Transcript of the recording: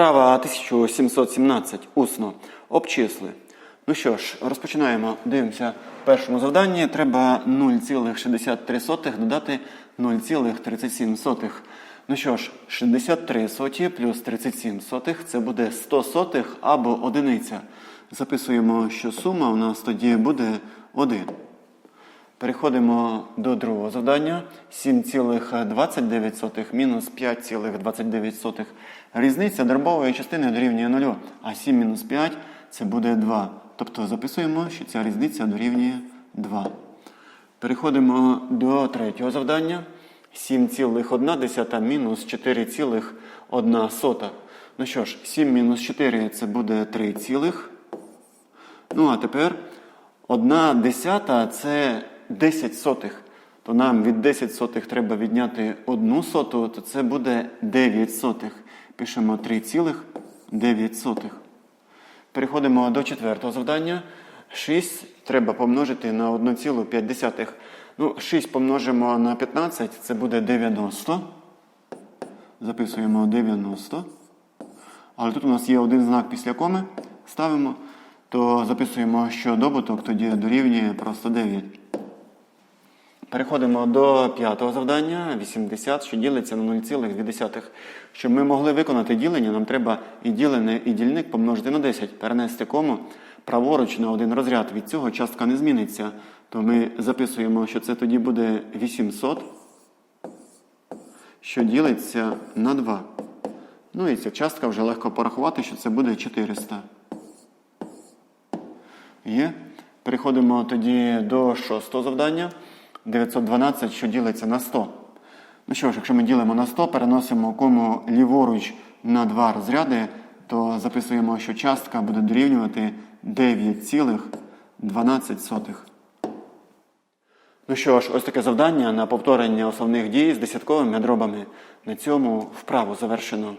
Вправа 1717. Усно. Обчисли. Ну що ж, розпочинаємо. Дивимося. В першому завданні треба 0,63 додати 0,37. Ну що ж, 63 соті плюс 37 сотих це буде 100 сотих або одиниця. Записуємо, що сума у нас тоді буде 1. Переходимо до другого завдання. 7,29 мінус 5,29. Різниця дробової частини дорівнює 0, а 7 мінус 5 це буде 2. Тобто записуємо, що ця різниця дорівнює 2. Переходимо до третього завдання. 7,1 мінус 4,1. Ну що ж, 7 мінус 4 це буде 3 цілих. Ну, а тепер 1 десята це 10 сотих. То нам від 10 сотих треба відняти 1 соту, то це буде 9 сотих. Пишемо 3,9 сотих. Переходимо до четвертого завдання. 6 треба помножити на 1,5. Ну, 6 помножимо на 15, це буде 90. Записуємо 90. Але тут у нас є один знак після коми. Ставимо, то записуємо, що добуток тоді дорівнює просто 9. Переходимо до п'ятого завдання 80, що ділиться на 0,2. Щоб ми могли виконати ділення, нам треба і ділене, і дільник помножити на 10, перенести кому праворуч на один розряд. Від цього частка не зміниться. То ми записуємо, що це тоді буде 800, що ділиться на 2. Ну і ця частка вже легко порахувати, що це буде 400. Є. Переходимо тоді до шостого завдання. 912, що ділиться на 100. Ну що ж, якщо ми ділимо на 100, переносимо кому ліворуч на два розряди, то записуємо, що частка буде дорівнювати 9,12. Ну що ж, ось таке завдання на повторення основних дій з десятковими дробами. На цьому вправу завершено.